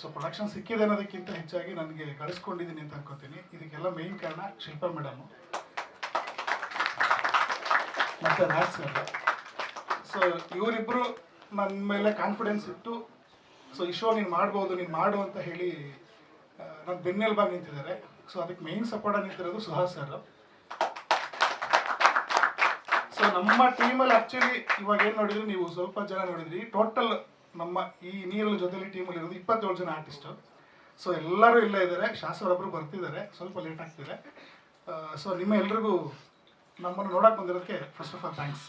So production ಸಿಕ್ಕಿದೆ ಅನ್ನೋದಕ್ಕಿಂತ ಹೆಚ್ಚಾಗಿ ನನಗೆ ಕಳಿಸ್ಕೊಂಡಿದ್ದೀನಿ ಅಂತ ಅನ್ಕೋತೀನಿ. ಇದಕ್ಕೆಲ್ಲ ಮೇನ್ ಕಾರಣ ಶಿಲ್ಪಾ ಮೇಡಮು ಮತ್ತು ರಾಜ್ ಸರ್ ಸೊ ಇವರಿಬ್ಬರು ನನ್ನ ಮೇಲೆ ಕಾನ್ಫಿಡೆನ್ಸ್ ಇಟ್ಟು ಸೊ ಈ ಶೋ ನೀನು ಮಾಡ್ಬೋದು, ನೀನು ಮಾಡು ಅಂತ ಹೇಳಿ ನನ್ನ ಬೆನ್ನೆಲುಬಾಗಿ ನಿಂತಿದ್ದಾರೆ. ಸೊ ಅದಕ್ಕೆ ಮೇನ್ ಸಪೋರ್ಟ್ ನಿಂತಿರೋದು ಸುಹಾಸ್ ಸರ್ ಸೊ ನಮ್ಮ ಟೀಮಲ್ಲಿ ಆ್ಯಕ್ಚುಲಿ ಇವಾಗ ಏನು ನೋಡಿದ್ರಿ? ನೀವು ಸ್ವಲ್ಪ ಜನ ನೋಡಿದ್ರಿ. ಟೋಟಲ್ ನಮ್ಮ ಈ ನೀರಲ್ ಜೊತೆಲಿ ಟೀಮಲ್ಲಿ ಇರೋದು ಇಪ್ಪತ್ತೇಳು ಜನ ಆರ್ಟಿಸ್ಟು ಸೊ ಎಲ್ಲರೂ ಇಲ್ಲೇ ಇದ್ದಾರೆ. ಶಾಸಕರೊಬ್ಬರು ಬರ್ತಿದ್ದಾರೆ. ಸ್ವಲ್ಪ ಲೇಟ್ ಆಗ್ತಿದೆ. ಸೊ ನಿಮ್ಮ ಎಲ್ರಿಗೂ ನಮ್ಮನ್ನು ನೋಡಕ್ಕೆ ಬಂದಿರೋದಕ್ಕೆ first of all thanks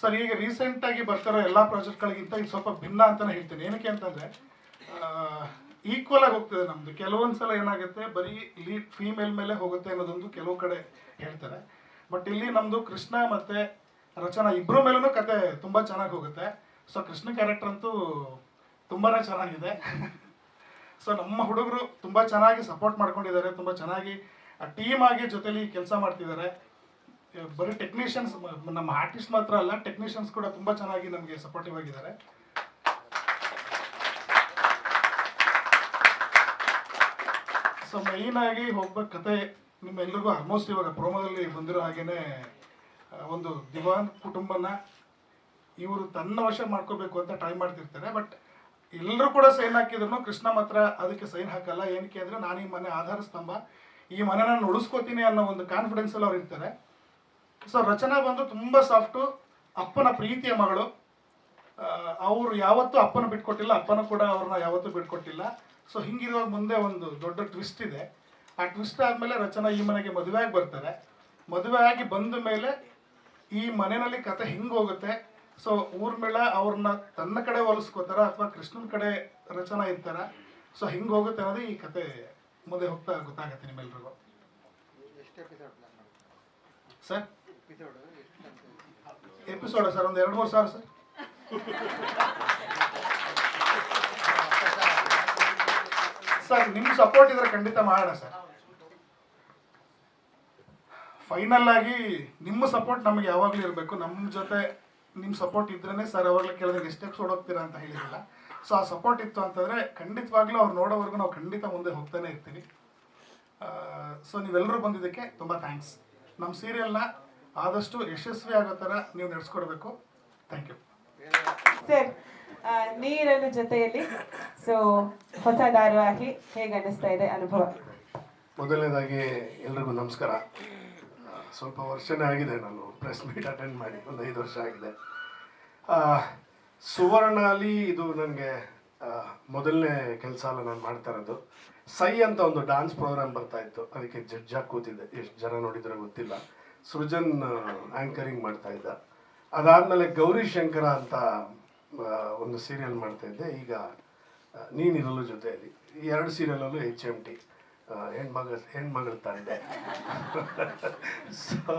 sir ಈಗ ರೀಸೆಂಟಾಗಿ ಬರ್ತಿರೋ ಎಲ್ಲ ಪ್ರಾಜೆಕ್ಟ್ಗಳಿಗಿಂತ ಇದು ಸ್ವಲ್ಪ ಭಿನ್ನ ಅಂತಲೇ ಹೇಳ್ತೀನಿ. ಏನಕ್ಕೆ ಅಂತಂದರೆ ಈಕ್ವಲ್ ಆಗಿ ಹೋಗ್ತದೆ ನಮ್ಮದು ಕೆಲವೊಂದು ಸಲ ಏನಾಗುತ್ತೆ, ಬರೀ ಲೀಡ್ ಫೀಮೇಲ್ ಮೇಲೆ ಹೋಗುತ್ತೆ ಅನ್ನೋದೊಂದು ಕೆಲವು ಕಡೆ ಹೇಳ್ತಾರೆ. ಬಟ್ ಇಲ್ಲಿ ನಮ್ಮದು ಕೃಷ್ಣ ಮತ್ತು ರಚನಾ ಇಬ್ಬರ ಮೇಲೂ ಕತೆ ತುಂಬ ಚೆನ್ನಾಗಿ ಹೋಗುತ್ತೆ. ಸೊ ಕೃಷ್ಣ ಕ್ಯಾರೆಕ್ಟರ್ ಅಂತೂ ತುಂಬಾ ಚೆನ್ನಾಗಿದೆ. ಸೊ ನಮ್ಮ ಹುಡುಗರು ತುಂಬ ಚೆನ್ನಾಗಿ ಸಪೋರ್ಟ್ ಮಾಡ್ಕೊಂಡಿದ್ದಾರೆ, ತುಂಬ ಚೆನ್ನಾಗಿ ಟೀಮ್ ಆಗಿ ಜೊತೆಲಿ ಕೆಲಸ ಮಾಡ್ತಿದ್ದಾರೆ. ಬರೀ ಟೆಕ್ನಿಷಿಯನ್ಸ್ ನಮ್ಮ ಆರ್ಟಿಸ್ಟ್ ಮಾತ್ರ ಅಲ್ಲ ಟೆಕ್ನಿಷಿಯನ್ಸ್ ಕೂಡ ತುಂಬ ಚೆನ್ನಾಗಿ ನಮಗೆ ಸಪೋರ್ಟಿವ್ ಆಗಿದ್ದಾರೆ. ಸೊ ಮೈನ್ ಆಗಿ ಹೋಗ್ಬೇಕು ಕತೆ ನಿಮ್ಮೆಲ್ರಿಗೂ ಆಲ್ಮೋಸ್ಟ್ ಇವಾಗ ಪ್ರೋಮೋದಲ್ಲಿ ಬಂದಿರೋ ಹಾಗೇನೆ ಒಂದು ದಿವಾನ್ ಕುಟುಂಬನ ಇವರು ತನ್ನ ವಶ ಮಾಡ್ಕೋಬೇಕು ಅಂತ ಟ್ರೈ ಮಾಡ್ತಿರ್ತಾರೆ ಬಟ್ ಎಲ್ಲರೂ ಕೂಡ ಸೈನ್ ಹಾಕಿದ್ರು ಕೃಷ್ಣ ಮಾತ್ರ ಅದಕ್ಕೆ ಸೈನ್ ಹಾಕಲ್ಲ. ಏನಕ್ಕೆ ಅಂದರೆ ನಾನು ಈ ಮನೆ ಆಧಾರ ಸ್ತಂಭ, ಈ ಮನೆ ನಾನು ಉಳಿಸ್ಕೋತೀನಿ ಅನ್ನೋ ಒಂದು ಕಾನ್ಫಿಡೆನ್ಸಲ್ಲಿ ಅವ್ರು ಇರ್ತಾರೆ. ಸೊ ರಚನಾ ಬಂದು ತುಂಬ ಸಾಫ್ಟು ಅಪ್ಪನ ಪ್ರೀತಿಯ ಮಗಳು. ಅವರು ಯಾವತ್ತೂ ಅಪ್ಪನ ಬಿಟ್ಕೊಟ್ಟಿಲ್ಲ, ಅಪ್ಪನ ಕೂಡ ಅವ್ರನ್ನ ಯಾವತ್ತೂ ಬಿಟ್ಕೊಟ್ಟಿಲ್ಲ. ಸೊ ಹಿಂಗಿರುವಾಗ ಮುಂದೆ ಒಂದು ದೊಡ್ಡ ಟ್ವಿಸ್ಟ್ ಇದೆ. ಆ ಟ್ವಿಸ್ಟ್ ಆದಮೇಲೆ ರಚನಾ ಈ ಮನೆಗೆ ಮದುವೆ ಬರ್ತಾರೆ. ಮದುವೆ ಬಂದ ಮೇಲೆ ಈ ಮನೆಯಲ್ಲಿ ಕತೆ ಹೆಂಗೆ ಹೋಗುತ್ತೆ ಸೊ ಊರ್ಮಿಳ ಅವ್ರನ್ನ ತನ್ನ ಕಡೆ ಹೊಲಿಸ್ಕೋತಾರ ಅಥವಾ ಕೃಷ್ಣನ ಕಡೆ ರಚನಾ ಇರ್ತಾರ. ಸೊ ಹಿಂಗೆ ಹೋಗುತ್ತೆ ಅನ್ನೋದು ಈ ಕತೆ ಮುಂದೆ ಹೋಗ್ತಾ ಗೊತ್ತಾಗತ್ತೆ ನಿಮ್ಮೆಲ್ರಿಗೂ. ಸರ್? ಎಪಿಸೋಡ್ ಎಪಿಸೋಡ ಸರ್, ಒಂದು ಎರಡು ಮೂರು ಸಾವಿರ ಸರ್. ಸರ್ ನಿಮ್ಮ ಸಪೋರ್ಟ್ ಇದ್ರೆ ಖಂಡಿತ ಮಾಡೋಣ ಸರ್. ಫೈನಲ್ ಆಗಿ ನಿಮ್ಮ ಸಪೋರ್ಟ್ ನಮಗೆ ಯಾವಾಗಲೂ ಇರಬೇಕು. ನಮ್ಮ ಜೊತೆ ನಿಮ್ಮ ಸಪೋರ್ಟ್ ಇದ್ರೇ ಸರ್ ಅವಾಗಲೇ ಕೇಳಿದ್ರೆ ಎಷ್ಟೆಪ್ಸ್ ಓಡೋಗ್ತೀರಾ ಹೋಗ್ತೀರಾ ಅಂತ ಹೇಳಿರಲಿಲ್ಲ ಸೊ ಆ ಸಪೋರ್ಟ್ ಇತ್ತು ಅಂತಂದರೆ ಖಂಡಿತವಾಗ್ಲೂ ಅವ್ರು ನೋಡೋವರೆಗೂ ನಾವು ಖಂಡಿತ ಮುಂದೆ ಹೋಗ್ತಾನೆ ಇರ್ತೀವಿ. ಸೊ ನೀವೆಲ್ಲರೂ ಬಂದಿದ್ದಕ್ಕೆ ತುಂಬ ಥ್ಯಾಂಕ್ಸ್ ನಮ್ಮ ಸೀರಿಯಲ್ನ ಆದಷ್ಟು ಯಶಸ್ವಿ ಆಗೋ ಥರ ನೀವು ನಡೆಸ್ಕೊಡ್ಬೇಕು. ಥ್ಯಾಂಕ್ ಯು ಸರ್ ನೀರನ್ನು ಜೊತೆಯಲ್ಲಿ ಸೊ ಹೊಸ ಧಾರಾವಾಹಿ ಹೇಗೆ ಅನಿಸ್ತಾ ಇದೆ ಅನುಭವ? ಮೊದಲನೇದಾಗಿ ಎಲ್ರಿಗೂ ನಮಸ್ಕಾರ. ಸ್ವಲ್ಪ ವರ್ಷನೇ ಆಗಿದೆ ನಾನು ಪ್ರೆಸ್ ಮೀಟ್ ಅಟೆಂಡ್ ಮಾಡಿ, ಒಂದು ಐದು ವರ್ಷ ಆಗಿದೆ. ಅಲಿ ಇದು ನನಗೆ ಮೊದಲನೇ ಕೆಲಸ ಅಲ್ಲ ನಾನು ಮಾಡ್ತಾ ಇರೋದು. ಸೈ ಅಂತ ಒಂದು ಡಾನ್ಸ್ ಪ್ರೋಗ್ರಾಮ್ ಬರ್ತಾ ಇತ್ತು. ಅದಕ್ಕೆ ಜಡ್ಜಾಗಿ ಕೂತಿದ್ದೆ. ಎಷ್ಟು ಜನ ನೋಡಿದ್ರೆ ಗೊತ್ತಿಲ್ಲ. ಸೃಜನ್ ಆ್ಯಂಕರಿಂಗ್ ಮಾಡ್ತಾ ಇದ್ದ. ಅದಾದಮೇಲೆ ಗೌರಿ ಶಂಕರ ಅಂತ ಒಂದು ಸೀರಿಯಲ್ ಮಾಡ್ತಾ ಇದ್ದೆ. ಈಗ ನೀನಿರಲು ಜೊತೆಯಲ್ಲಿ. ಎರಡು ಸೀರಿಯಲಲ್ಲೂ ಎಚ್ ಎಂ ಟಿ ಹೆಣ್ಮಗಳ ಹೆಣ್ಮಗಳ ತಂದೆ. ಸೊ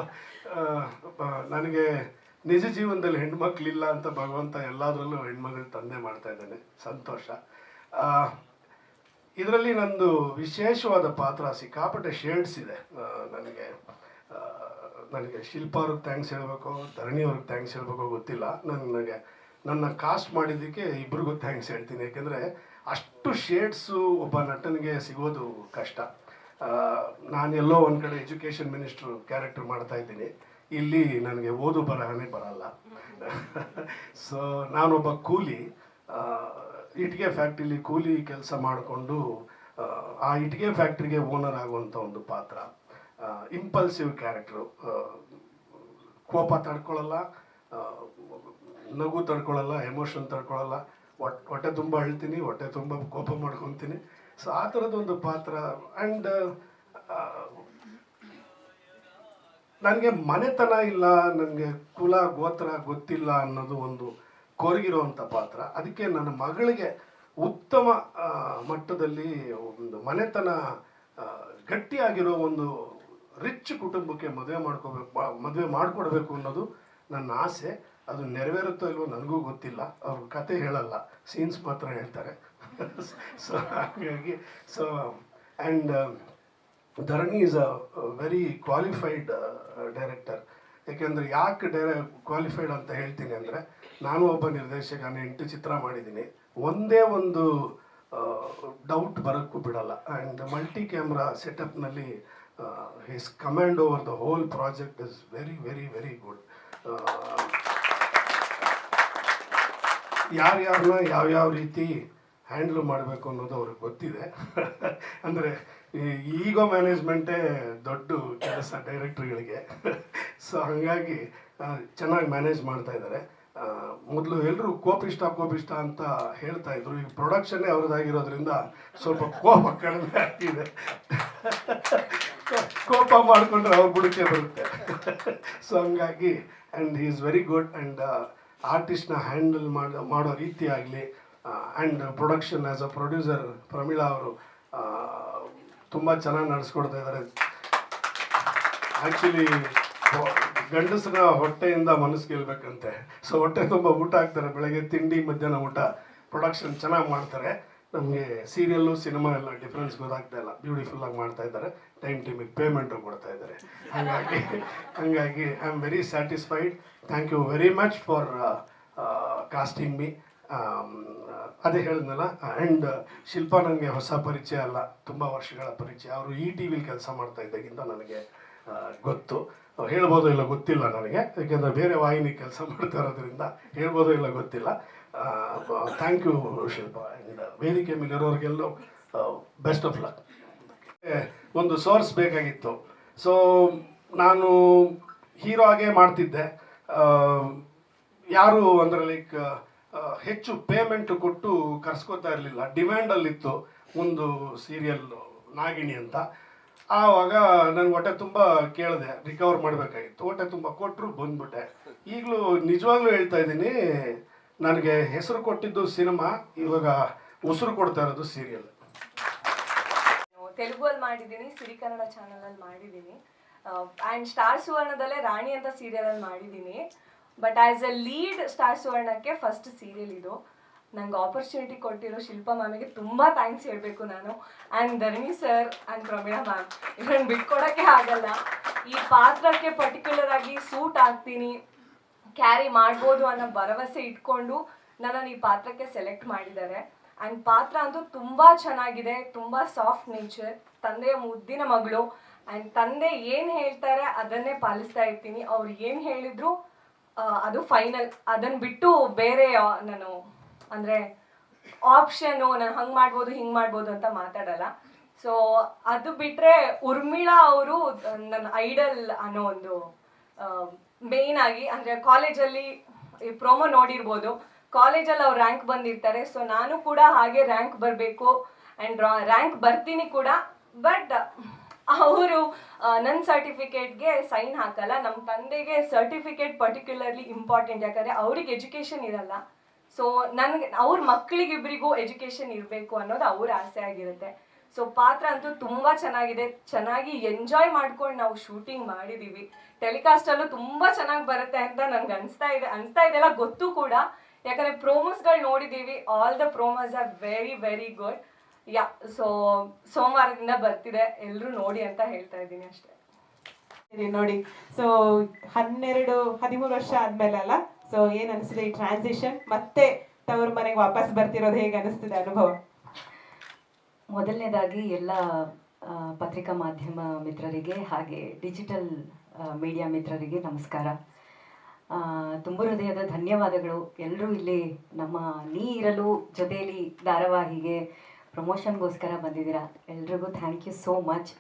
ನನಗೆ ನಿಜ ಜೀವನದಲ್ಲಿ ಹೆಣ್ಮಕ್ಳಿಲ್ಲ ಅಂತ ಭಗವಂತ ಎಲ್ಲದರಲ್ಲೂ ಹೆಣ್ಮಗಳ ತಂದೆ ಮಾಡ್ತಾ ಇದ್ದಾನೆ. ಸಂತೋಷ. ಇದರಲ್ಲಿ ನಂದು ವಿಶೇಷವಾದ ಪಾತ್ರ ಸಿಕ್ಕಾಪಟ್ಟೆ ಶೇಡ್ಸ್ ಇದೆ. ನನಗೆ ನನಗೆ ಶಿಲ್ಪ ಅವ್ರಿಗೆ ಥ್ಯಾಂಕ್ಸ್ ಹೇಳಬೇಕು ಧರಣಿ ಅವ್ರಿಗೆ ಥ್ಯಾಂಕ್ಸ್ ಹೇಳಬೇಕು ಗೊತ್ತಿಲ್ಲ. ನನಗೆ, ನನ್ನ ಕಾಸ್ಟ್ ಮಾಡಿದ್ದಕ್ಕೆ ಇಬ್ರಿಗೂ ಥ್ಯಾಂಕ್ಸ್ ಹೇಳ್ತೀನಿ. ಯಾಕೆಂದರೆ ಅಷ್ಟು ಶೇಡ್ಸು ಒಬ್ಬ ನಟನಿಗೆ ಸಿಗೋದು ಕಷ್ಟ. ನಾನು ನಾನೆಲ್ಲೋ ಒಂದು ಕಡೆ ಎಜುಕೇಷನ್ ಮಿನಿಸ್ಟ್ರು ಕ್ಯಾರೆಕ್ಟರ್ ಮಾಡ್ತಾ ಇದ್ದೀನಿ. ಇಲ್ಲಿ ನನಗೆ ಓದು ಬರಹನೇ ಬರಲ್ಲ. ಸೊ ನಾನೊಬ್ಬ ಕೂಲಿ ಇಟ್ಗೆ ಫ್ಯಾಕ್ಟ್ರಿಲಿ ಕೂಲಿ ಕೆಲಸ ಮಾಡಿಕೊಂಡು, ಆ ಇಟ್ಟಿಗೆ ಫ್ಯಾಕ್ಟ್ರಿಗೆ ಓನರ್ ಆಗುವಂಥ ಒಂದು ಪಾತ್ರ. ಇಂಪಲ್ಸಿವ್ ಕ್ಯಾರೆಕ್ಟ್ರು ಕೋಪ ತಡ್ಕೊಳ್ಳಲ್ಲ ನಗು ತಡ್ಕೊಳ್ಳಲ್ಲ ಎಮೋಷನ್ ತಡ್ಕೊಳ್ಳಲ್ಲ ಹೊಟ್ಟೆ ತುಂಬ ಅಳ್ತೀನಿ, ಹೊಟ್ಟೆ ತುಂಬ ಕೋಪ ಮಾಡ್ಕೊತೀನಿ. ಸೊ ಆ ಥರದೊಂದು ಪಾತ್ರ ಆ್ಯಂಡ್ ನನಗೆ ಮನೆತನ ಇಲ್ಲ, ನನಗೆ ಕುಲ, ಗೋತ್ರ ಗೊತ್ತಿಲ್ಲ ಅನ್ನೋದು ಒಂದು ಕೊರಗಿರುವಂಥ ಪಾತ್ರ. ಅದಕ್ಕೆ ನನ್ನ ಮಗಳಿಗೆ ಉತ್ತಮ ಮಟ್ಟದಲ್ಲಿ ಒಂದು ಮನೆತನ ಗಟ್ಟಿಯಾಗಿರೋ ಒಂದು ರಿಚ್ ಕುಟುಂಬಕ್ಕೆ ಮದುವೆ ಮಾಡ್ಕೋಬೇಕು ಮದುವೆ ಮಾಡಿಕೊಡ್ಬೇಕು ಅನ್ನೋದು ನನ್ನ ಆಸೆ. ಅದು ನೆರವೇರುತ್ತೋ ಇಲ್ವೋ ನನಗೂ ಗೊತ್ತಿಲ್ಲ. ಅವರು ಕತೆ ಹೇಳಲ್ಲ. ಸೀನ್ಸ್ ಮಾತ್ರ ಹೇಳ್ತಾರೆ. ಸೊ ಹಾಗಾಗಿ so and Dharani is a very qualified director ಯಾಕೆಂದರೆ ಯಾಕೆ ಡೈರೆ ಕ್ವಾಲಿಫೈಡ್ ಅಂತ ಹೇಳ್ತೀನಿ ಅಂದರೆ, ನಾನು ಒಬ್ಬ ನಿರ್ದೇಶಕನ ಎಂಟು ಚಿತ್ರ ಮಾಡಿದ್ದೀನಿ. ಒಂದೇ ಒಂದು ಡೌಟ್ ಬರೋಕ್ಕೂ ಬಿಡಲ್ಲ. And multi camera ಸೆಟಪ್ನಲ್ಲಿ his command over the whole project is very very very good ಯಾರ್ಯಾರನ್ನ ಯಾವ್ಯಾವ ರೀತಿ ಹ್ಯಾಂಡ್ಲ್ ಮಾಡಬೇಕು ಅನ್ನೋದು ಅವ್ರಿಗೆ ಗೊತ್ತಿದೆ. ಅಂದರೆ ಈಗೋ ಮ್ಯಾನೇಜ್ಮೆಂಟೇ ದೊಡ್ಡ ಕೆಲಸ ಡೈರೆಕ್ಟ್ರ್ಗಳಿಗೆ. ಸೊ ಹಾಗಾಗಿ ಚೆನ್ನಾಗಿ ಮ್ಯಾನೇಜ್ ಮಾಡ್ತಾ ಇದ್ದಾರೆ ಮೊದಲು ಎಲ್ಲರೂ ಕೋಪಿಷ್ಟ ಕೋಪಿಷ್ಟ ಅಂತ ಹೇಳ್ತಾ ಇದ್ರು. ಈಗ ಪ್ರೊಡಕ್ಷನ್ನೇ ಅವ್ರದ್ದಾಗಿರೋದ್ರಿಂದ ಸ್ವಲ್ಪ ಕೋಪ ಕಡಿಮೆ ಆಗ್ತಿದೆ. ಕೋಪ ಮಾಡಿಕೊಂಡ್ರೆ ಅವ್ರ ಬುಡಕ್ಕೆ ಬರುತ್ತೆ. ಸೊ ಹಂಗಾಗಿ and is very good and ಆರ್ಟಿಸ್ಟ್ನ handle ಮಾಡೋ ಮಾಡೋ ರೀತಿ ಆಗಲಿ and production as a producer Pramila ಅವರು ತುಂಬ ಚೆನ್ನಾಗಿ ನಡೆಸ್ಕೊಡ್ತಾ ಇದ್ದಾರೆ ಆ್ಯಕ್ಚುಲಿ ಗಂಡಸರ ಹೊಟ್ಟೆಯಿಂದ ಮನಸ್ಸು ಗೆಲ್ಬೇಕಂತೆ ಸೊ ಹೊಟ್ಟೆ ತುಂಬ ಊಟ ಹಾಕ್ತಾರೆ. ಬೆಳಗ್ಗೆ ತಿಂಡಿ ಮಧ್ಯಾಹ್ನ ಊಟ ಪ್ರೊಡಕ್ಷನ್ ಚೆನ್ನಾಗಿ ಮಾಡ್ತಾರೆ. ನಮಗೆ ಸೀರಿಯಲ್ಲು ಸಿನಿಮಾ ಎಲ್ಲ ಡಿಫ್ರೆನ್ಸ್ ಗೊತ್ತಾಗ್ತಾ ಇಲ್ಲ. ಬ್ಯೂಟಿಫುಲ್ಲಾಗಿ ಮಾಡ್ತಾ ಇದ್ದಾರೆ. ಟೈಮ್ ಟೈಮಿಗೆ ಪೇಮೆಂಟು ಕೊಡ್ತಾ ಇದ್ದಾರೆ. ಹಾಗಾಗಿ ಹಾಗಾಗಿ I am very satisfied thank you very much for casting me ಅದೇ ಹೇಳಿದ್ನಲ್ಲ ಆ್ಯಂಡ್ ಶಿಲ್ಪಾ ನನಗೆ ಹೊಸ ಪರಿಚಯ ಅಲ್ಲ, ತುಂಬ ವರ್ಷಗಳ ಪರಿಚಯ. ಅವರು ಈ ಟಿ ವಿಲಿ ಕೆಲಸ ಮಾಡ್ತಾ ಇದ್ದಾಗಿಂದ ನನಗೆ ಗೊತ್ತು. ಹೇಳ್ಬೋದು ಇಲ್ಲ ಗೊತ್ತಿಲ್ಲ ನನಗೆ, ಯಾಕೆಂದರೆ ಬೇರೆ ವಾಹಿನಿ ಕೆಲಸ ಮಾಡ್ತಾ ಇರೋದ್ರಿಂದ ಹೇಳ್ಬೋದು ಇಲ್ಲ ಗೊತ್ತಿಲ್ಲ. ಥ್ಯಾಂಕ್ ಯು ಶಿಲ್ಪ ಆ್ಯಂಡ್ ವೇದಿಕೆ ಮೇಲೆ ಇರೋರಿಗೆಲ್ಲೂ ಬೆಸ್ಟ್ ಆಫ್ ಲಕ್ ಒಂದು ಸೋರ್ಸ್ ಬೇಕಾಗಿತ್ತು. ಸೊ ನಾನು ಹೀರೋ ಆಗೇ ಮಾಡ್ತಿದ್ದೆ. ಯಾರು ಅಂದರೆ ಲೈಕ್ ಹೆಚ್ಚು ಪೇಮೆಂಟ್ ಕೊಟ್ಟು ಕರ್ಸ್ಕೋತಾ ಇರಲಿಲ್ಲ. ಡಿಮ್ಯಾಂಡಲ್ಲಿತ್ತು ಒಂದು ಸೀರಿಯಲ್ ನಾಗಿಣಿ ಅಂತ. ಆವಾಗ ನನಗೆ ಹೊಟ್ಟೆ ತುಂಬ ಕೇಳಿದೆ ರಿಕವರ್ ಮಾಡಬೇಕಾಗಿತ್ತು. ಹೊಟ್ಟೆ ತುಂಬ ಕೊಟ್ಟರು ಬಂದ್ಬಿಟ್ಟೆ. ಈಗಲೂ ನಿಜವಾಗ್ಲೂ ಹೇಳ್ತಾ ಇದ್ದೀನಿ, ನನಗೆ ಹೆಸರು ಕೊಟ್ಟಿದ್ದು ಸಿನಿಮಾ ಇವಾಗ ಉಸಿರು ಕೊಡ್ತಾ ಇರೋದು ಸೀರಿಯಲ್ ತೆಲುಗು ಅಲ್ಲಿ ಮಾಡಿದ್ದೀನಿ ಸಿರಿ ಕನ್ನಡ ಚಾನಲಲ್ಲಿ ಮಾಡಿದ್ದೀನಿ. ಆ್ಯಂಡ್ ಸ್ಟಾರ್ ಸುವರ್ಣದಲ್ಲೇ ರಾಣಿ ಅಂತ ಸೀರಿಯಲಲ್ಲಿ ಮಾಡಿದ್ದೀನಿ. But as a lead star ಸುವರ್ಣಕ್ಕೆ first serial ಇದು. ನಂಗೆ ಆಪರ್ಚುನಿಟಿ ಕೊಟ್ಟಿರೋ ಶಿಲ್ಪಾ ಮ್ಯಾಮಿಗೆ ತುಂಬ ಥ್ಯಾಂಕ್ಸ್ ಹೇಳಬೇಕು ನಾನು. And Dharmi sir and Pramila ma'am ಇದನ್ನು ಬಿಟ್ಕೊಡೋಕ್ಕೆ ಆಗಲ್ಲ. ಈ ಪಾತ್ರಕ್ಕೆ ಪರ್ಟಿಕ್ಯುಲರ್ ಆಗಿ ಸೂಟ್ ಆಗ್ತೀನಿ ಕ್ಯಾರಿ ಮಾಡ್ಬೋದು ಅನ್ನೋ ಭರವಸೆ ಇಟ್ಕೊಂಡು ನನ್ನನ್ನು ಈ ಪಾತ್ರಕ್ಕೆ ಸೆಲೆಕ್ಟ್ ಮಾಡಿದ್ದಾರೆ. ಆ್ಯಂಡ್ ಪಾತ್ರ ಅಂತೂ ತುಂಬ ಚೆನ್ನಾಗಿದೆ, ತುಂಬ ಸಾಫ್ಟ್ ನೇಚರ್ ತಂದೆಯ ಮುದ್ದಿನ ಮಗಳು. ಆ್ಯಂಡ್ ತಂದೆ ಏನು ಹೇಳ್ತಾರೆ ಅದನ್ನೇ ಪಾಲಿಸ್ತಾ ಇರ್ತೀನಿ. ಅವ್ರು ಏನು ಹೇಳಿದ್ರು ಅದು ಫೈನಲ್ ಅದನ್ನು ಬಿಟ್ಟು ಬೇರೆ ನಾನು, ಅಂದರೆ ಆಪ್ಷನು ನಾನು ಹಂಗೆ ಮಾಡ್ಬೋದು, ಹಿಂಗೆ ಮಾಡ್ಬೋದು ಅಂತ ಮಾತಾಡಲ್ಲ. ಸೊ ಅದು ಬಿಟ್ಟರೆ ಉರ್ಮಿಳಾ ಅವರು ನನ್ನ ಐಡಲ್ ಅನ್ನೋ ಒಂದು ಮೇಯ್ನ್ ಆಗಿ, ಅಂದರೆ ಕಾಲೇಜಲ್ಲಿ ಈ ಪ್ರೊಮೋ ನೋಡಿರ್ಬೋದು. ಕಾಲೇಜಲ್ಲಿ ಅವ್ರು ರ್ಯಾಂಕ್ ಬಂದಿರ್ತಾರೆ. ಸೊ ನಾನು ಕೂಡ ಹಾಗೆ ರ್ಯಾಂಕ್ ಬರಬೇಕು. ಆ್ಯಂಡ್ ರ್ಯಾಂಕ್ ಬರ್ತೀನಿ ಕೂಡ. ಬಟ್ ಅವರು ನನ್ನ ಸರ್ಟಿಫಿಕೇಟ್ಗೆ ಸೈನ್ ಹಾಕಲ್ಲ ನಮ್ಮ ತಂದೆಗೆ ಸರ್ಟಿಫಿಕೇಟ್ ಪರ್ಟಿಕ್ಯುಲರ್ಲಿ ಇಂಪಾರ್ಟೆಂಟ್, ಯಾಕಂದರೆ ಅವ್ರಿಗೆ ಎಜುಕೇಷನ್ ಇರಲ್ಲ. ಸೊ, ನನಗೆ, ಅವ್ರ ಮಕ್ಕಳಿಗಿಬ್ಬರಿಗೂ ಎಜುಕೇಷನ್ ಇರಬೇಕು ಅನ್ನೋದು ಅವ್ರ ಆಸೆ ಆಗಿರುತ್ತೆ. ಸೊ, ಪಾತ್ರ ಅಂತೂ ತುಂಬ ಚೆನ್ನಾಗಿದೆ. ಚೆನ್ನಾಗಿ ಎಂಜಾಯ್ ಮಾಡ್ಕೊಂಡು ನಾವು ಶೂಟಿಂಗ್ ಮಾಡಿದ್ದೀವಿ ಟೆಲಿಕಾಸ್ಟಲ್ಲೂ ತುಂಬ ಚೆನ್ನಾಗಿ ಬರುತ್ತೆ ಅಂತ ನನಗೆ ಅನಿಸ್ತಾ ಇದೆ, ಅನಿಸ್ತಾ ಇದೆಲ್ಲ ಗೊತ್ತು ಕೂಡ. ಯಾಕಂದರೆ ಪ್ರೋಮೋಸ್ಗಳು ನೋಡಿದ್ದೀವಿ all the promos are very very good yeah so ಸೋಮವಾರದಿಂದ ಬರ್ತಿದೆ. ಎಲ್ಲರೂ ನೋಡಿ ಅಂತ ಹೇಳ್ತಾ ಇದ್ದೀನಿ ಅಷ್ಟೇ. ಸರಿ ನೋಡಿ. ಸೊ ಹನ್ನೆರಡು ಹದಿಮೂರು ವರ್ಷ ಆದ್ಮೇಲೆ ಅಲ್ಲ? ಸೊ ಏನ್ ಅನಿಸ್ತಿದೆ ಈ ಟ್ರಾನ್ಸಿಷನ್ ಮತ್ತೆ ತವ್ರ ಮನೆಗೆ ವಾಪಸ್ ಬರ್ತಿರೋದು ಹೇಗೆ ಅನಿಸ್ತಿದೆ ಅನುಭವ? ಮೊದಲನೇದಾಗಿ ಎಲ್ಲ ಪತ್ರಿಕಾ ಮಾಧ್ಯಮ ಮಿತ್ರರಿಗೆ ಹಾಗೆ ಡಿಜಿಟಲ್ ಮೀಡಿಯಾ ಮಿತ್ರರಿಗೆ ನಮಸ್ಕಾರ. ತುಂಬ ಹೃದಯದ ಧನ್ಯವಾದಗಳು. ಎಲ್ಲರೂ ಇಲ್ಲಿ ನಮ್ಮ ನೀ ಇರಲು ಜೊತೆಯಲ್ಲಿ ಧಾರಾವಾಹಿಗೆ ಪ್ರಮೋಷನ್ಗೋಸ್ಕರ ಬಂದಿದ್ದೀರಾ? ಎಲ್ರಿಗೂ ಥ್ಯಾಂಕ್ ಯು ಸೋ ಮಚ್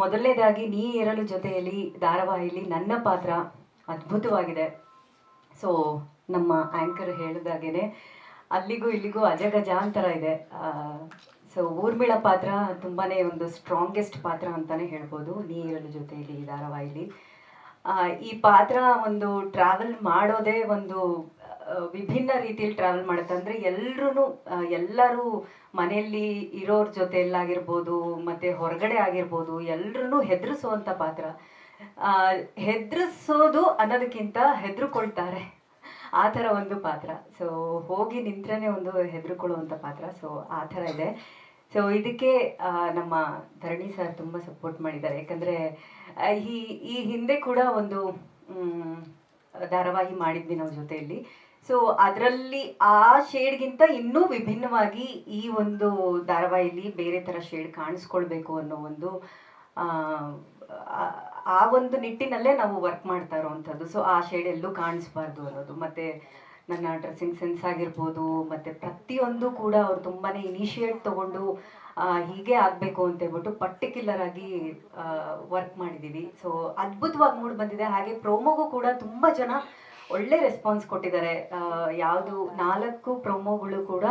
ಮೊದಲನೇದಾಗಿ ನೀ ಇರಲು ಜೊತೆಯಲ್ಲಿ ಧಾರಾವಾಹಿಲಿ ನನ್ನ ಪಾತ್ರ ಅದ್ಭುತವಾಗಿದೆ. ಸೊ ನಮ್ಮ ಆ್ಯಂಕರ್ ಹೇಳಿದಾಗೇನೆ, ಅಲ್ಲಿಗೂ ಇಲ್ಲಿಗೂ ಅಜಗಜಾಂತರ ಇದೆ. ಸೊ ಊರ್ಮಿಳ ಪಾತ್ರ ತುಂಬಾ ಒಂದು ಸ್ಟ್ರಾಂಗೆಸ್ಟ್ ಪಾತ್ರ ಅಂತಲೇ ಹೇಳ್ಬೋದು, ನೀ ಇರಲು ಜೊತೆಯಲ್ಲಿ ಈ ಧಾರಾವಾಹಿಲಿ. ಈ ಪಾತ್ರ ಒಂದು ಟ್ರಾವೆಲ್ ಮಾಡೋದೇ ಒಂದು ವಿಭಿನ್ನ ರೀತಿಯಲ್ಲಿ ಟ್ರಾವೆಲ್ ಮಾಡುತ್ತೆ. ಅಂದರೆ ಎಲ್ರೂ ಎಲ್ಲರೂ ಮನೆಯಲ್ಲಿ ಇರೋರ ಜೊತೆಯಲ್ಲಾಗಿರ್ಬೋದು, ಮತ್ತು ಹೊರಗಡೆ ಆಗಿರ್ಬೋದು ಎಲ್ರೂ ಹೆದರಿಸುವಂಥ ಪಾತ್ರ. ಹೆದರಿಸೋದು ಅನ್ನೋದಕ್ಕಿಂತ ಹೆದರ್ಕೊಳ್ತಾರೆ. ಆ ಥರ ಒಂದು ಪಾತ್ರ. ಸೊ ಹೋಗಿ ನಿಂತ್ರೇ ಒಂದು ಹೆದರ್ಕೊಳ್ಳುವಂಥ ಪಾತ್ರ. ಸೊ ಆ ಥರ ಇದೆ. ಸೊ ಇದಕ್ಕೆ ನಮ್ಮ ಧರಣಿ ಸರ್ ತುಂಬ ಸಪೋರ್ಟ್ ಮಾಡಿದ್ದಾರೆ. ಯಾಕಂದರೆ ಈ ಈ ಹಿಂದೆ ಕೂಡ ಒಂದು ಧಾರಾವಾಹಿ ಮಾಡಿದ್ವಿ ನಾವು ಜೊತೆಯಲ್ಲಿ. ಸೊ ಅದರಲ್ಲಿ ಆ ಶೇಡ್ಗಿಂತ ಇನ್ನೂ ವಿಭಿನ್ನವಾಗಿ ಈ ಒಂದು ಧಾರಾವಾಹಿಲಿ ಬೇರೆ ಥರ ಶೇಡ್ ಕಾಣಿಸ್ಕೊಳ್ಬೇಕು ಅನ್ನೋ ಒಂದು ಆ, ಒಂದು ನಿಟ್ಟಿನಲ್ಲೇ ನಾವು ವರ್ಕ್ ಮಾಡ್ತಾ ಇರೋವಂಥದ್ದು. ಸೊ ಆ ಶೇಡ್ ಎಲ್ಲೂ ಕಾಣಿಸ್ಬಾರ್ದು ಅನ್ನೋದು. ಮತ್ತು ನನ್ನ ಡ್ರೆಸ್ಸಿಂಗ್ ಸೆನ್ಸ್ ಆಗಿರ್ಬೋದು ಮತ್ತು ಪ್ರತಿಯೊಂದು ಕೂಡ ಅವ್ರು ತುಂಬಾ ಇನಿಷಿಯೇಟ್ ತೊಗೊಂಡು ಹೀಗೆ ಆಗಬೇಕು ಅಂತ ಹೇಳ್ಬಿಟ್ಟು ಪರ್ಟಿಕ್ಯುಲರ್ ಆಗಿ ವರ್ಕ್ ಮಾಡಿದ್ದೀವಿ ಸೊ ಅದ್ಭುತವಾಗಿ ಮೂಡ್ ಬಂದಿದೆ. ಹಾಗೆ ಪ್ರೋಮೋಗೂ ಕೂಡ ತುಂಬ ಜನ ಒಳ್ಳೆ ರೆಸ್ಪಾನ್ಸ್ ಕೊಟ್ಟಿದ್ದಾರೆ. ಯಾವುದು ನಾಲ್ಕು ಪ್ರೋಮೋಗಳು ಕೂಡ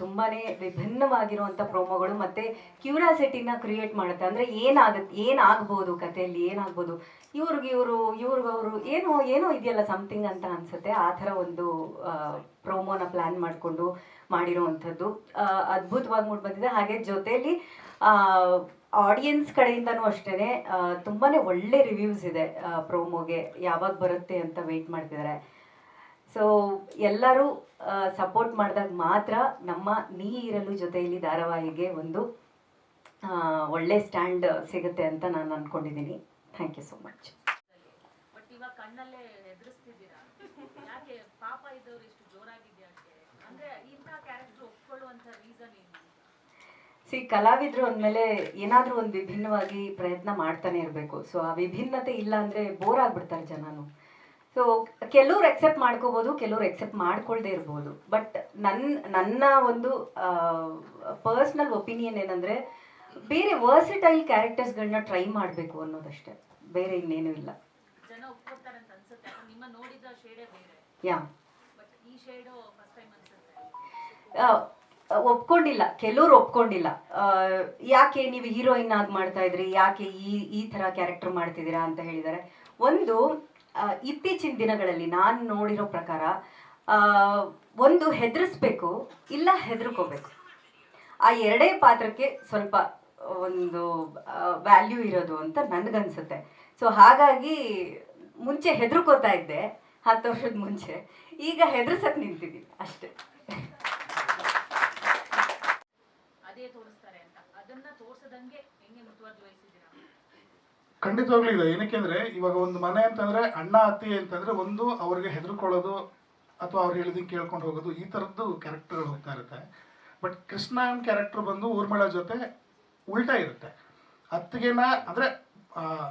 ತುಂಬಾ ವಿಭಿನ್ನವಾಗಿರುವಂಥ ಪ್ರೋಮೋಗಳು ಮತ್ತೆ ಕ್ಯೂರಿಯಾಸಿಟಿನ ಕ್ರಿಯೇಟ್ ಮಾಡುತ್ತೆ. ಅಂದ್ರೆ ಏನಾಗುತ್ತೆ ಏನಾಗ್ಬೋದು ಕಥೆಯಲ್ಲಿ, ಏನಾಗ್ಬೋದು? ಇವ್ರಿಗೆ ಇವರು ಇವ್ರಿಗವರು ಏನೋ ಏನೋ ಇದೆಯಲ್ಲ ಸಮಥಿಂಗ್ ಅಂತ ಅನ್ಸುತ್ತೆ. ಆ ಥರ ಒಂದು ಪ್ರೋಮೋನ ಪ್ಲಾನ್ ಮಾಡಿಕೊಂಡು ಮಾಡಿರೋವಂಥದ್ದು ಅದ್ಭುತವಾಗಿ ಮೂಡ್ ಬಂದಿದೆ. ಹಾಗೆ ಜೊತೆಯಲ್ಲಿ ಆಡಿಯನ್ಸ್ ಕಡೆಯಿಂದನೂ ಅಷ್ಟೇ ತುಂಬಾನೇ ಒಳ್ಳೆ ರಿವ್ಯೂಸ್ ಇದೆ ಪ್ರೋಮೋಗೆ ಯಾವಾಗ ಬರುತ್ತೆ ಅಂತ ವೆಯ್ಟ್ ಮಾಡ್ತಿದ್ದಾರೆ ಸೊ ಎಲ್ಲರೂ ಸಪೋರ್ಟ್ ಮಾಡಿದಾಗ ಮಾತ್ರ ನಮ್ಮ ನೀ ಇರಲು ಜೊತೆಯಲ್ಲಿ ಧಾರಾವಾಹಿಗೆ ಒಂದು ಒಳ್ಳೆ ಸ್ಟ್ಯಾಂಡ್ ಸಿಗುತ್ತೆ ಅಂತ ನಾನು ಅನ್ಕೊಂಡಿದ್ದೀನಿ ಥ್ಯಾಂಕ್ ಯು ಸೋ ಮಚ್ ಪಾಪ ಇದ್ದವ್ರು ಇಷ್ಟು ಜೋರಾಗಿದೆಯಾ ಅಂದ್ರೆ ಕ್ಯಾರೆಕ್ಟರ್ ಒಪ್ಕೊಳ್ಳುವಂತ ರೀಸನ್ ಸಿ ಕಲಾವಿದರು ಅಂದಮೇಲೆ ಏನಾದರೂ ಒಂದು ವಿಭಿನ್ನವಾಗಿ ಪ್ರಯತ್ನ ಮಾಡ್ತಾನೆ ಇರಬೇಕು. ಸೊ ಆ ವಿಭಿನ್ನತೆ ಇಲ್ಲ ಅಂದರೆ ಬೋರ್ ಆಗ್ಬಿಡ್ತಾರೆ ಜನನು. ಸೊ ಕೆಲವ್ರು ಎಕ್ಸೆಪ್ಟ್ ಮಾಡ್ಕೋಬೋದು ಕೆಲವ್ರು ಎಕ್ಸೆಪ್ಟ್ ಮಾಡ್ಕೊಳ್ದೇ ಇರ್ಬೋದು. ಬಟ್ ನನ್ನ ನನ್ನ ಒಂದು ಪರ್ಸ್ನಲ್ ಒಪಿನಿಯನ್ ಏನಂದರೆ ಬೇರೆ ವರ್ಸಿಟೈಲ್ ಕ್ಯಾರೆಕ್ಟರ್ಸ್ಗಳನ್ನ ಟ್ರೈ ಮಾಡಬೇಕು ಅನ್ನೋದಷ್ಟೇ. ಬೇರೆ ಇನ್ನೇನು ಇಲ್ಲ. ಯಾ ಒಪ್ಕೊಂಡಿಲ್ಲ. ಕೆಲವ್ರು ಒಪ್ಕೊಂಡಿಲ್ಲ. ಯಾಕೆ ನೀವು ಹೀರೋಯಿನ್ ಆಗಿ ಮಾಡ್ತಾ ಇದ್ರಿ? ಯಾಕೆ ಈ ಈ ಥರ ಕ್ಯಾರೆಕ್ಟರ್ ಮಾಡ್ತಿದ್ದೀರಾ ಅಂತ ಹೇಳಿದ್ದಾರೆ. ಒಂದು ಇತ್ತೀಚಿನ ದಿನಗಳಲ್ಲಿ ನಾನು ನೋಡಿರೋ ಪ್ರಕಾರ ಒಂದು ಹೆದರಿಸ್ಬೇಕು, ಇಲ್ಲ ಹೆದರ್ಕೋಬೇಕು. ಆ ಎರಡೇ ಪಾತ್ರಕ್ಕೆ ಸ್ವಲ್ಪ ಒಂದು ವ್ಯಾಲ್ಯೂ ಇರೋದು ಅಂತ ನನಗನ್ಸುತ್ತೆ. ಸೊ ಹಾಗಾಗಿ ಮುಂಚೆ ಹೆದರ್ಕೋತಾ ಇದ್ದೆ. ಹತ್ತು ವರ್ಷದ ಮುಂಚೆ. ಈಗ ಹೆದರ್ಸಕ್ ನಿಂತಿದ್ದೀನಿ. ಅಷ್ಟೇ ಅದೇ ತೋರಿಸ್ತಾರೆ ಅಂತ ಅದನ್ನ ತೋರ್ಸದಂಗೆ ಹೆಂಗೆ ಮುತುವರ್ಜಿ ವಹಿಸಿದ್ದೀರಾ ಖಂಡಿತವಾಗ್ಲೂ ಇದೆ. ಏನಕ್ಕೆ ಅಂದ್ರೆ, ಇವಾಗ ಒಂದು ಮನೆ ಅಂತಂದ್ರೆ, ಅಣ್ಣ, ಅತ್ತಿ ಅಂತಂದ್ರೆ ಒಂದು ಅವ್ರಿಗೆ ಹೆದರ್ಕೊಳ್ಳೋದು ಅಥವಾ ಅವ್ರು ಹೇಳಿದ್ ಕೇಳ್ಕೊಂಡು ಹೋಗೋದು ಈ ಥರದ್ದು ಕ್ಯಾರೆಕ್ಟರ್ಗಳು ಹೋಗ್ತಾ ಇರುತ್ತೆ. ಬಟ್ ಕೃಷ್ಣ ಕ್ಯಾರೆಕ್ಟರ್ ಬಂದು ಊರ್ಮಿಳ ಜೊತೆ ಉಲ್ಟಾ ಇರುತ್ತೆ. ಅತ್ತಿಗೆನ ಅಂದ್ರೆ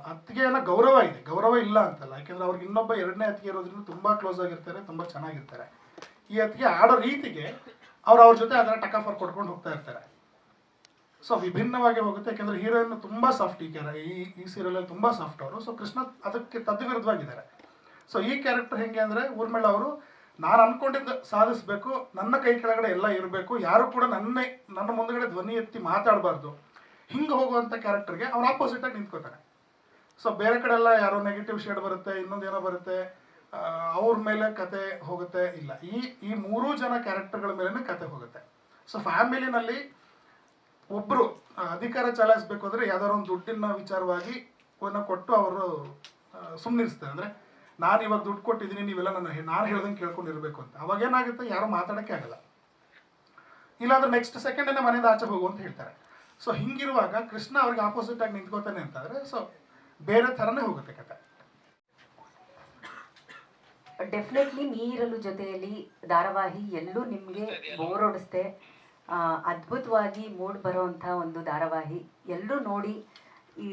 ಅತ್ತಿಗೆನ ಗೌರವ ಇದೆ. ಗೌರವ ಇಲ್ಲ ಅಂತಲ್ಲ. ಯಾಕೆಂದ್ರೆ ಅವ್ರಿಗೆ ಇನ್ನೊಬ್ಬ ಎರಡನೇ ಅತ್ತಿಗೆ ಇರೋದ್ರಿಂದ ತುಂಬಾ ಕ್ಲೋಸ್ ಆಗಿರ್ತಾರೆ, ತುಂಬಾ ಚೆನ್ನಾಗಿರ್ತಾರೆ. ಈ ಅತ್ತಿಗೆ ಆಡೋ ರೀತಿಗೆ ಅವ್ರು ಅವ್ರ ಜೊತೆ ಅದರ ಟಕಾಫರ್ ಕೊಡ್ಕೊಂಡು ಹೋಗ್ತಾ ಇರ್ತಾರೆ. ಸೊ ವಿಭಿನ್ನವಾಗಿ ಹೋಗುತ್ತೆ. ಯಾಕಂದ್ರೆ ಹೀರೋಯಿನ್ ತುಂಬಾ ಸಾಫ್ಟ್ ಈ ಕ್ಯಾರ ಈ ಈ ಸೀರಿಯಲಲ್ಲಿ ತುಂಬಾ ಸಾಫ್ಟ್ ಅವರು. ಸೊ ಕೃಷ್ಣ ಅದಕ್ಕೆ ತದ್ವಿರುದ್ಧವಾಗಿದ್ದಾರೆ. ಸೊ ಈ ಕ್ಯಾರೆಕ್ಟರ್ ಹೆಂಗೆ ಅಂದ್ರೆ ಊರ್ಮಿಳ ಅವರು, ನಾನು ಅನ್ಕೊಂಡಿದ್ದ ಸಾಧಿಸಬೇಕು, ನನ್ನ ಕೈ ಕೆಳಗಡೆ ಎಲ್ಲ ಇರಬೇಕು, ಯಾರು ಕೂಡ ನನ್ನೇ, ನನ್ನ ಮುಂದಗಡೆ ಧ್ವನಿ ಎತ್ತಿ ಮಾತಾಡಬಾರ್ದು. ಹಿಂಗೆ ಹೋಗುವಂಥ ಕ್ಯಾರೆಕ್ಟರ್ಗೆ ಅವ್ರು ಆಪೋಸಿಟ್ ಆಗಿ ನಿಂತ್ಕೋತಾನೆ ಸೊ ಬೇರೆ ಕಡೆ ಎಲ್ಲ ಯಾರೋ ನೆಗೆಟಿವ್ ಶೇಡ್ ಬರುತ್ತೆ, ಇನ್ನೊಂದು ಏನೋ ಬರುತ್ತೆ ಅವ್ರ ಮೇಲೆ ಕತೆ ಹೋಗುತ್ತೆ ಇಲ್ಲ. ಈ ಈ ಮೂರೂ ಜನ ಕ್ಯಾರೆಕ್ಟರ್ಗಳ ಮೇಲೇ ಕತೆ ಹೋಗುತ್ತೆ. ಸೊ ಫ್ಯಾಮಿಲಿನಲ್ಲಿ ಒಬ್ರು ಅಧಿಕಾರ ಚಲಾಯಿಸ್ಬೇಕು ಅಂದ್ರೆ ಯಾವ್ದಾದ್ರು ಒಂದು ದುಡ್ಡಿನ ವಿಚಾರವಾಗಿ ಕೊಟ್ಟು ಅವರು ಸುಮ್ಮನಿರ್ಸ್ತಾರೆ ಅಂದ್ರೆ ನಾನು ಇವಾಗ ದುಡ್ಡು ಕೊಟ್ಟಿದ್ದೀನಿ ನೀವೆಲ್ಲ ನನ್ನ ನಾನು ಹೇಳ್ದಂಗೆ ಕೇಳ್ಕೊಂಡಿರ್ಬೇಕು ಅಂತ. ಅವಾಗ ಏನಾಗುತ್ತೆ? ಯಾರು ಮಾತಾಡಕ್ಕೆ ಆಗಲ್ಲ. ಇಲ್ಲಾಂದ್ರೆ ನೆಕ್ಸ್ಟ್ ಸೆಕೆಂಡೇ ಮನೆಯಿಂದ ಆಚೆ ಹೋಗು ಅಂತ ಹೇಳ್ತಾರೆ. ಸೊ ಹಿಂಗಿರುವಾಗ ಕೃಷ್ಣ ಅವ್ರಿಗೆ ಆಪೋಸಿಟ್ ಆಗಿ ನಿಂತ್ಕೋತಾನೆ ಅಂತಂದ್ರೆ ಸೊ ಬೇರೆ ಥರನೇ ಹೋಗುತ್ತೆ ಕತೆ. ಡೆಫಿನೆಟ್ಲಿ ನೀರಲ್ಲೂ ಜೊತೆಯಲ್ಲಿ ಧಾರಾವಾಹಿ ಎಲ್ಲೂ ನಿಮಗೆ ಬೋರ್ ಅದ್ಭುತವಾಗಿ ಮೂಡ್ ಬರೋವಂಥ ಒಂದು ಧಾರಾವಾಹಿ. ಎಲ್ಲರೂ ನೋಡಿ ಈ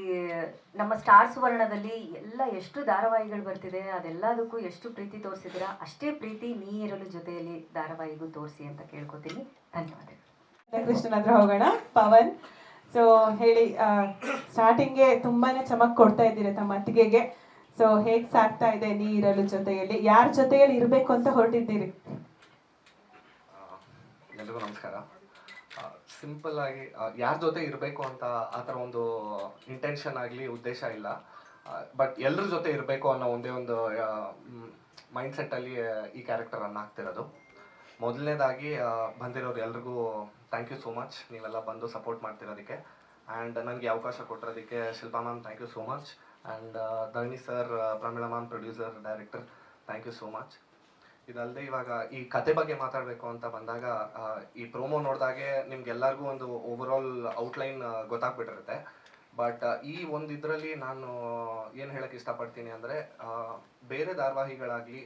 ನಮ್ಮ ಸ್ಟಾರ್ ಸುವರ್ಣದಲ್ಲಿ ಎಲ್ಲ ಎಷ್ಟು ಧಾರಾವಾಹಿಗಳು ಬರ್ತಿದೆ ಅದೆಲ್ಲದಕ್ಕೂ ಎಷ್ಟು ಪ್ರೀತಿ ತೋರಿಸಿದ್ರಾ ಅಷ್ಟೇ ಪ್ರೀತಿ ನೀ ಇರಲು ಜೊತೆಯಲ್ಲಿ ಧಾರಾವಾಹಿಗೂ ತೋರಿಸಿ ಅಂತ ಕೇಳ್ಕೊತೀನಿ. ಧನ್ಯವಾದಗಳು. ಕೃಷ್ಣನ ಹತ್ರ ಹೋಗೋಣ ಪವನ್. ಸೊ ಹೇಳಿ ಸ್ಟಾರ್ಟಿಂಗ್ಗೆ ತುಂಬಾನೇ ಚಮಕ್ ಕೊಡ್ತಾ ಇದ್ದೀರಿ ತಮ್ಮ ಅತ್ತಿಗೆಗೆ. ಸೊ ಹೇಗ್ ಸಾಕ್ತಾ ಇದೆ ನೀರಲು ಜೊತೆಯಲ್ಲಿ? ಯಾರ ಜೊತೆಯಲ್ಲಿ ಇರಬೇಕು ಅಂತ ಹೊರಟಿದ್ದೀರಿ? ಎಲ್ಲರಿಗೂ ನಮಸ್ಕಾರ. ಸಿಂಪಲ್ ಆಗಿ ಯಾರ ಜೊತೆ ಇರಬೇಕು ಅಂತ ಆ ಥರ ಒಂದು ಇಂಟೆನ್ಷನ್ ಆಗಲಿ ಉದ್ದೇಶ ಇಲ್ಲ. ಬಟ್ ಎಲ್ಲರ ಜೊತೆ ಇರಬೇಕು ಅನ್ನೋ ಒಂದೇ ಒಂದು ಮೈಂಡ್ ಸೆಟ್ಟಲ್ಲಿ ಈ ಕ್ಯಾರೆಕ್ಟರ್ ಹಾಕ್ತಿರೋದು. ಆಗ್ತಿರೋದು ಮೊದಲನೇದಾಗಿ ಬಂದಿರೋರು ಎಲ್ರಿಗೂ ಥ್ಯಾಂಕ್ ಯು ಸೋ ಮಚ್ ನೀವೆಲ್ಲ ಬಂದು ಸಪೋರ್ಟ್ ಮಾಡ್ತಿರೋದಕ್ಕೆ. ಆ್ಯಂಡ್ ನನಗೆ ಅವಕಾಶ ಕೊಟ್ಟಿರೋದಕ್ಕೆ Shilpa ma'am thank you so much and Dharani sir Pramila ma'am producer director thank you so much ಇದಲ್ಲದೆ ಇವಾಗ ಈ ಕತೆ ಬಗ್ಗೆ ಮಾತಾಡಬೇಕು ಅಂತ ಬಂದಾಗ ಈ ಪ್ರೋಮೋ ನೋಡಿದಾಗೆ ನಿಮ್ಗೆಲ್ಲರಿಗೂ ಒಂದು ಓವರ್ ಆಲ್ ಔಟ್ಲೈನ್ ಗೊತ್ತಾಗ್ಬಿಟ್ಟಿರುತ್ತೆ. ಬಟ್ ಈ ಒಂದು ಇದರಲ್ಲಿ ನಾನು ಏನು ಹೇಳಕ್ಕೆ ಇಷ್ಟಪಡ್ತೀನಿ ಅಂದರೆ ಬೇರೆ ಧಾರಾವಾಹಿಗಳಾಗಲಿ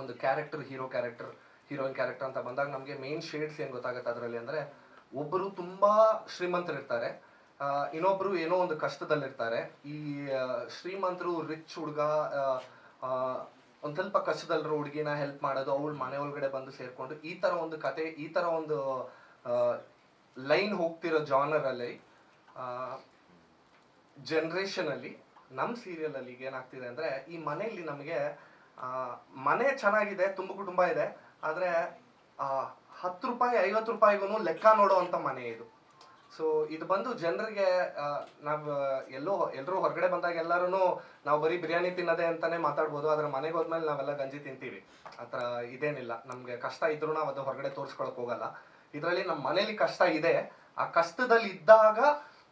ಒಂದು character hero character heroine character ಅಂತ ಬಂದಾಗ ನಮಗೆ ಮೇನ್ ಶೇಡ್ಸ್ ಏನು ಗೊತ್ತಾಗುತ್ತೆ ಅದರಲ್ಲಿ ಅಂದರೆ ಒಬ್ಬರು ತುಂಬ ಶ್ರೀಮಂತರಿರ್ತಾರೆ. ಇನ್ನೊಬ್ಬರು ಏನೋ ಒಂದು ಕಷ್ಟದಲ್ಲಿರ್ತಾರೆ. ಈ ಶ್ರೀಮಂತರು ರಿಚ್ ಹುಡುಗ ಒಂದು ಸ್ವಲ್ಪ ಕಷ್ಟದಲ್ಲಿರೋ ಹುಡುಗಿನ ಹೆಲ್ಪ್ ಮಾಡೋದು, ಅವಳು ಮನೆ ಒಳಗಡೆ ಬಂದು ಸೇರ್ಕೊಂಡು ಈ ಥರ ಒಂದು ಕತೆ, ಈ ಥರ ಒಂದು ಲೈನ್ ಹೋಗ್ತಿರೋ ಜಾನರಲ್ಲಿ ಜನ್ರೇಷನಲ್ಲಿ ನಮ್ಮ ಸೀರಿಯಲಲ್ಲಿ ಈಗ ಏನಾಗ್ತಿದೆ ಅಂದರೆ ಈ ಮನೆಯಲ್ಲಿ ನಮಗೆ ಮನೆ ಚೆನ್ನಾಗಿದೆ, ತುಂಬ ಕುಟುಂಬ ಇದೆ, ಆದರೆ ಹತ್ತು ರೂಪಾಯಿ, ಐವತ್ತು ರೂಪಾಯಿಗೂ ಲೆಕ್ಕ ನೋಡೋವಂಥ ಮನೆ ಇದು. ಸೊ ಇದು ಬಂದು ಜನರಿಗೆ ನಾವು ಎಲ್ಲೋ ಎಲ್ಲರೂ ಹೊರಗಡೆ ಬಂದಾಗ ಎಲ್ಲರೂ ನಾವು ಬರೀ ಬಿರಿಯಾನಿ ತಿನ್ನೋದೇ ಅಂತಾನೆ ಮಾತಾಡ್ಬೋದು. ಆದ್ರೆ ಮನೆಗೆ ಹೋದ್ಮೇಲೆ ನಾವೆಲ್ಲ ಗಂಜಿ ತಿಂತೀವಿ. ಆ ಥರ ಇದೇನಿಲ್ಲ. ನಮಗೆ ಕಷ್ಟ ಇದ್ರೂ ನಾವು ಅದು ಹೊರಗಡೆ ತೋರಿಸ್ಕೊಳಕ್ ಹೋಗಲ್ಲ. ಇದರಲ್ಲಿ ನಮ್ಮ ಮನೇಲಿ ಕಷ್ಟ ಇದೆ. ಆ ಕಷ್ಟದಲ್ಲಿ ಇದ್ದಾಗ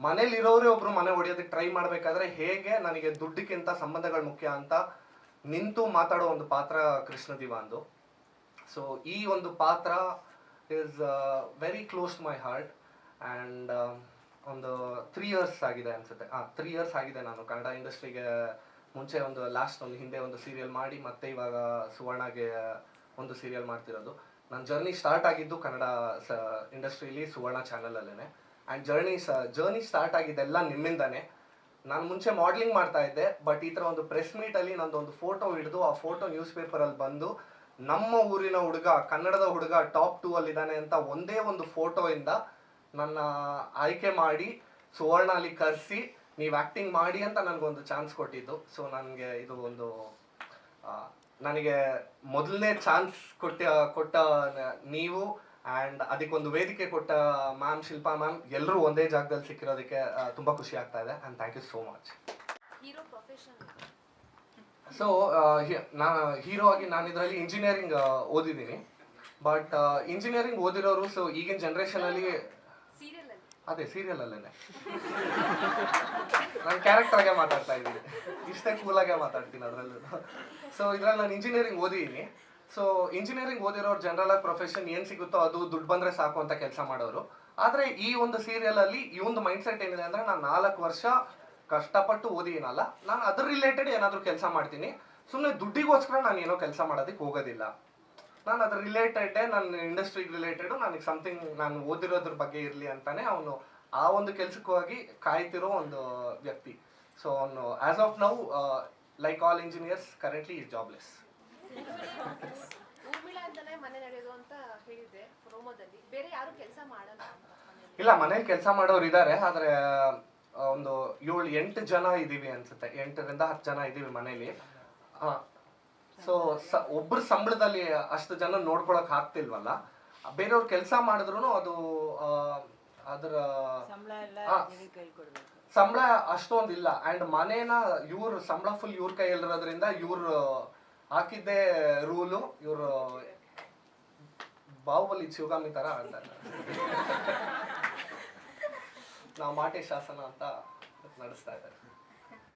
ಮನೇಲಿರೋರೇ ಒಬ್ರು ಮನೆ ಹೊಡೆಯೋದಕ್ಕೆ ಟ್ರೈ ಮಾಡಬೇಕಾದ್ರೆ ಹೇಗೆ ನನಗೆ ದುಡ್ಡಕ್ಕಿಂತ ಸಂಬಂಧಗಳು ಮುಖ್ಯ ಅಂತ ನಿಂತು ಮಾತಾಡೋ ಒಂದು ಪಾತ್ರ ಕೃಷ್ಣ ದಿವಾಂದು ಸೊ ಈ ಒಂದು ಪಾತ್ರ is very close to my heart and ಒಂದು ತ್ರೀ ಇಯರ್ಸ್ ಆಗಿದೆ ಅನ್ಸುತ್ತೆ. ಹಾಂ ತ್ರೀ ಇಯರ್ಸ್ ಆಗಿದೆ ನಾನು ಕನ್ನಡ ಇಂಡಸ್ಟ್ರಿಗೆ ಮುಂಚೆ ಒಂದು ಲಾಸ್ಟ್ ಒಂದು ಹಿಂದೆ ಒಂದು ಸೀರಿಯಲ್ ಮಾಡಿ ಮತ್ತೆ ಇವಾಗ ಸುವರ್ಣಗೆ ಒಂದು ಸೀರಿಯಲ್ ಮಾಡ್ತಿರೋದು. ನನ್ನ ಜರ್ನಿ ಸ್ಟಾರ್ಟ್ ಆಗಿದ್ದು ಕನ್ನಡ ಸ ಇಂಡಸ್ಟ್ರೀಲಿ ಸುವರ್ಣ ಚಾನಲಲ್ಲೇ ಆ್ಯಂಡ್ ಜರ್ನಿ ಸ ಜರ್ನಿ ಸ್ಟಾರ್ಟ್ ಆಗಿದ್ದೆಲ್ಲ ನಿಮ್ಮಿಂದನೇ. ನಾನು ಮುಂಚೆ ಮಾಡ್ಲಿಂಗ್ ಮಾಡ್ತಾ ಇದ್ದೆ ಬಟ್ ಈ ಥರ ಒಂದು ಪ್ರೆಸ್ ಮೀಟಲ್ಲಿ ನಂದು ಒಂದು ಫೋಟೋ ಹಿಡಿದು ಆ ಫೋಟೋ ನ್ಯೂಸ್ ಪೇಪರಲ್ಲಿ ಬಂದು ನಮ್ಮ ಊರಿನ ಹುಡುಗ, ಕನ್ನಡದ ಹುಡುಗ ಟಾಪ್ ಟೂ ಅಲ್ಲಿ ಇದ್ದಾನೆ ಅಂತ ಒಂದೇ ಒಂದು ಫೋಟೋಯಿಂದ ನನ್ನ ಆಯ್ಕೆ ಮಾಡಿ ಸುವರ್ಣ ಅಲ್ಲಿ ಕರೆಸಿ ನೀವು ಆ್ಯಕ್ಟಿಂಗ್ ಮಾಡಿ ಅಂತ ನನಗೊಂದು ಚಾನ್ಸ್ ಕೊಟ್ಟಿದ್ದು. ಸೊ ನನಗೆ ಇದು ಒಂದು ನನಗೆ ಮೊದಲನೇ ಚಾನ್ಸ್ ಕೊಟ್ಟ ಕೊಟ್ಟ ನೀವು ಆ್ಯಂಡ್ ಅದಕ್ಕೊಂದು ವೇದಿಕೆ ಕೊಟ್ಟ ಮ್ಯಾಮ್ ಶಿಲ್ಪಾ ಮ್ಯಾಮ್ ಎಲ್ಲರೂ ಒಂದೇ ಜಾಗದಲ್ಲಿ ಸಿಕ್ಕಿರೋದಕ್ಕೆ ತುಂಬ ಖುಷಿ ಆಗ್ತಾ ಇದೆ and thank you so much so ನಾನು ಹೀರೋ ಆಗಿ ನಾನು ಇದರಲ್ಲಿ ಇಂಜಿನಿಯರಿಂಗ್ ಓದಿದ್ದೀನಿ. ಬಟ್ ಇಂಜಿನಿಯರಿಂಗ್ ಓದಿರೋರು ಸೊ ಈಗಿನ ಜನ್ರೇಷನಲ್ಲಿ ಅಲ್ಲಿ ಅದೇ ಸೀರಿಯಲ್ ಅಲ್ಲೇನೆ ನಾನು ಕ್ಯಾರೆಕ್ಟರ್ಗೆ ಮಾತಾಡ್ತಾ ಇದ್ದೀನಿ. ಇಷ್ಟೇ ಕೂಲಾಗೆ ಮಾತಾಡ್ತೀನಿ ಅದರಲ್ಲೂ ಸೊ ಇದ್ರಲ್ಲಿ ನಾನು ಇಂಜಿನಿಯರಿಂಗ್ ಓದಿದ್ದೀನಿ. ಸೊ ಇಂಜಿನಿಯರಿಂಗ್ ಓದಿರೋರು ಜನರಲ್ ಆಗಿ ಪ್ರೊಫೆಷನ್ ಏನು ಸಿಗುತ್ತೋ ಅದು ದುಡ್ಡು ಬಂದರೆ ಸಾಕು ಅಂತ ಕೆಲಸ ಮಾಡೋರು. ಆದರೆ ಈ ಒಂದು ಸೀರಿಯಲಲ್ಲಿ ಈ ಒಂದು ಮೈಂಡ್ ಸೆಟ್ ಏನಿದೆ ಅಂದರೆ ನಾನು ನಾಲ್ಕು ವರ್ಷ ಕಷ್ಟಪಟ್ಟು ಓದಿನಲ್ಲ, ನಾನು ಅದ್ರ ರಿಲೇಟೆಡ್ ಏನಾದರೂ ಕೆಲಸ ಮಾಡ್ತೀನಿ. ಸುಮ್ಮನೆ ದುಡ್ಡಿಗೋಸ್ಕರ ನಾನು ಏನೋ ಕೆಲಸ ಮಾಡೋದಕ್ಕೆ ಹೋಗೋದಿಲ್ಲ. ನಾನು ಅದ್ರ ರಿಲೇಟೆಡ್ ನನ್ನ ಇಂಡಸ್ಟ್ರಿಗೆ ರಿಲೇಟೆಡ್ ನನಗೆ ಸಮಥಿಂಗ್ ನಾನು ಓದಿರೋದ್ರ ಬಗ್ಗೆ ಇರಲಿ ಅಂತಾನೆ ಅವನು ಆ ಒಂದು ಕೆಲಸಕ್ಕಾಗಿ ಕಾಯ್ತಿರೋ ಒಂದು ವ್ಯಕ್ತಿ. ಸೊ ಅವನು as of now like all engineers currently is jobless. ಇಲ್ಲ ಮನೇಲಿ ಕೆಲಸ ಮಾಡೋರು ಇದ್ದಾರೆ ಆದರೆ ಒಂದು ಏಳು ಎಂಟು ಜನ ಇದ್ದೀವಿ ಅನ್ಸುತ್ತೆ. ಎಂಟರಿಂದ ಹತ್ತು ಜನ ಇದ್ದೀವಿ ಮನೇಲಿ. ಸೊ ಸ ಒಬ್ಬರ ಸಂಬಳದಲ್ಲಿ ಅಷ್ಟು ಜನ ನೋಡ್ಕೊಳಕ್ ಆಗ್ತಿಲ್ವಲ್ಲ? ಬೇರೆಯವ್ರು ಕೆಲಸ ಮಾಡಿದ್ರು ಅದು ಅದರ ಸಂಬಳ ಅಷ್ಟೊಂದಿಲ್ಲ. ಅಂಡ್ ಮನೇನ ಇವ್ರ ಸಂಬಳ ಫುಲ್ ಇವ್ರ ಕೈಯಲ್ಲಿರೋದ್ರಿಂದ ಇವ್ರು ಹಾಕಿದ್ದೇ ರೂಲು ಇವರು ಬಾಹುಬಲಿ ಶಿವಗಾಮಿ ತರ ಆಡ್ತಾರೆ. ನಾವು ಮಾಟೆ ಶಾಸನ ಅಂತ ನಡೆಸ್ತಾ ಇದ್ದಾರೆ.